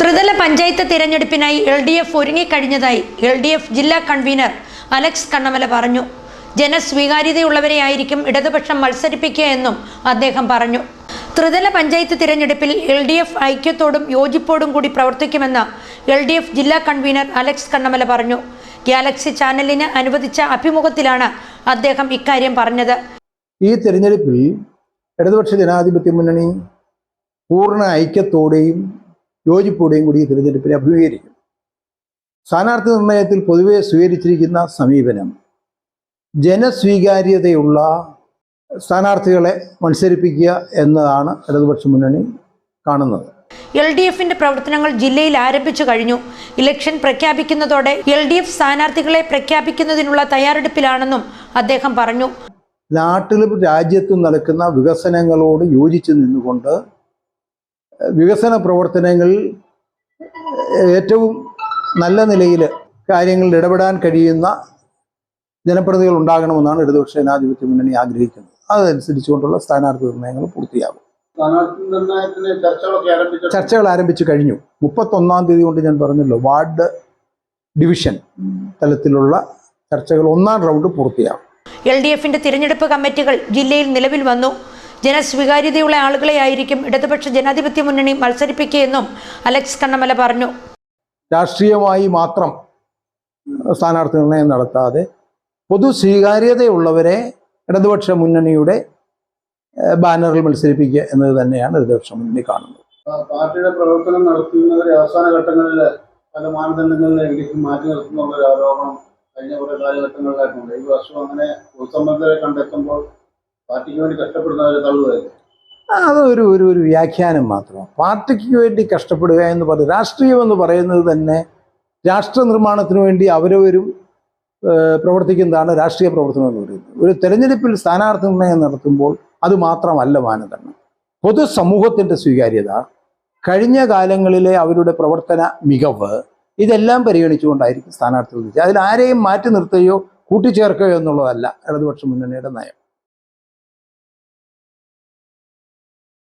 ത്രിതല പഞ്ചായത്ത് തിരഞ്ഞെടുപ്പിനായി L D F ഒരുങ്ങിക്കഴിഞ്ഞതായി എൽ ഡി എഫ് ജില്ലാ കൺവീനർ അലക്സ് കണ്ണമല പറഞ്ഞു. ജനസ്വീകാര്യതയുള്ളവരെ ആയിരിക്കും ഇടതുപക്ഷം മത്സരിപ്പിക്കുക എന്നും അദ്ദേഹം പറഞ്ഞു. ത്രിതല പഞ്ചായത്ത് തിരഞ്ഞെടുപ്പിൽ എൽ ഡി എഫ് ഐക്യത്തോടും യോജിപ്പോടും കൂടി പ്രവർത്തിക്കുമെന്ന് എൽ ഡി എഫ് ജില്ലാ കൺവീനർ അലക്സ് കണ്ണമല പറഞ്ഞു. ഗാലക്സി ചാനലിന് അനുവദിച്ച അഭിമുഖത്തിലാണ് അദ്ദേഹം ഇക്കാര്യം പറഞ്ഞത്. ഈ തിരഞ്ഞെടുപ്പിൽ ഇടതുപക്ഷ ജനാധിപത്യ മുന്നണി പൂർണ ഐക്യത്തോടെയും യോജിപ്പോടെയും കൂടി ഈ തിരഞ്ഞെടുപ്പിനെ അഭിമുഖീകരിക്കും. സ്ഥാനാർത്ഥി നിർണയത്തിൽ പൊതുവെ സ്വീകരിച്ചിരിക്കുന്ന സമീപനം ജനസ്വീകാര്യതയുള്ള സ്ഥാനാർത്ഥികളെ മത്സരിപ്പിക്കുക എന്നതാണ് ഇടതുപക്ഷ മുന്നണി കാണുന്നത്. എൽ ഡി എഫിന്റെ പ്രവർത്തനങ്ങൾ ജില്ലയിൽ ആരംഭിച്ചു കഴിഞ്ഞു. ഇലക്ഷൻ പ്രഖ്യാപിക്കുന്നതോടെ എൽ ഡി എഫ് സ്ഥാനാർത്ഥികളെ പ്രഖ്യാപിക്കുന്നതിനുള്ള തയ്യാറെടുപ്പിലാണെന്നും അദ്ദേഹം പറഞ്ഞു. നാട്ടിലും രാജ്യത്തും നടക്കുന്ന വികസനങ്ങളോട് യോജിച്ചു നിന്നുകൊണ്ട് വികസന പ്രവർത്തനങ്ങൾ ഏറ്റവും നല്ല നിലയിൽ കാര്യങ്ങളിൽ ഇടപെടാൻ കഴിയുന്ന ജനപ്രതികൾ ഉണ്ടാകണമെന്നാണ് ഇടതുപക്ഷ ജനാധിപത്യ മുന്നണി ആഗ്രഹിക്കുന്നത്. അതനുസരിച്ചുകൊണ്ടുള്ള സ്ഥാനാർത്ഥി നിർണയങ്ങൾ പൂർത്തിയാകും. ചർച്ചകൾ ആരംഭിച്ചു കഴിഞ്ഞു. മുപ്പത്തൊന്നാം തീയതി കൊണ്ട് ഞാൻ പറഞ്ഞല്ലോ വാർഡ് ഡിവിഷൻ തലത്തിലുള്ള ചർച്ചകൾ ഒന്നാം റൗണ്ട് പൂർത്തിയാകും. എൽ ഡി എഫിന്റെ തിരഞ്ഞെടുപ്പ് കമ്മിറ്റികൾ ജില്ലയിൽ നിലവിൽ വന്നു. ജനസ്വീകാര്യതയുള്ള ആളുകളെ ആയിരിക്കും ഇടതുപക്ഷ ജനാധിപത്യ മുന്നണി മത്സരിപ്പിക്കുകയെന്നും അലക്സ് കണ്ണമല പറഞ്ഞു. രാഷ്ട്രീയമായി മാത്രം സ്ഥാനാർത്ഥി നിർണയം നടത്താതെ പൊതു സ്വീകാര്യതയുള്ളവരെ ഇടതുപക്ഷ മുന്നണിയുടെ ബാനറിൽ മത്സരിപ്പിക്കുക എന്നത് തന്നെയാണ് ഇടതുപക്ഷ മുന്നണി കാണുന്നത്. പാർട്ടിയുടെ പ്രവർത്തനം നടത്തുന്നവരെ അവസാന ഘട്ടങ്ങളിൽ പല മാനദണ്ഡങ്ങളിലേക്ക് മാറ്റി നിർത്തുന്നുള്ള ഒരു ആരോപണം കഴിഞ്ഞ കുറെ കാലഘട്ടങ്ങളിലായിട്ടുണ്ട്. ഈ വർഷം അങ്ങനെ പൊതുസംബന്ധരെ കണ്ടെത്തുമ്പോൾ പാർട്ടിക്ക് വേണ്ടി കഷ്ടപ്പെടുന്നവരെ തള്ളുകയല്ലേ അത് ഒരു ഒരു വ്യാഖ്യാനം മാത്രമാണ്. പാർട്ടിക്ക് വേണ്ടി കഷ്ടപ്പെടുക എന്ന് പറയുന്നത് രാഷ്ട്രീയം എന്ന് പറയുന്നത് തന്നെ രാഷ്ട്ര നിർമ്മാണത്തിന് വേണ്ടി അവരവരും പ്രവർത്തിക്കുന്നതാണ് രാഷ്ട്രീയ പ്രവർത്തനം എന്ന് പറയുന്നത്. ഒരു തെരഞ്ഞെടുപ്പിൽ സ്ഥാനാർത്ഥി നിർണയം നടത്തുമ്പോൾ അത് മാത്രമല്ല മാനദണ്ഡം. പൊതുസമൂഹത്തിന്റെ സ്വീകാര്യത കഴിഞ്ഞ കാലങ്ങളിലെ അവരുടെ പ്രവർത്തന മികവ് ഇതെല്ലാം പരിഗണിച്ചുകൊണ്ടായിരിക്കും സ്ഥാനാർത്ഥികൾ അതിൽ ആരെയും മാറ്റി നിർത്തുകയോ കൂട്ടിച്ചേർക്കുകയോ എന്നുള്ളതല്ല ഇടതുപക്ഷ മുന്നണിയുടെ നയം.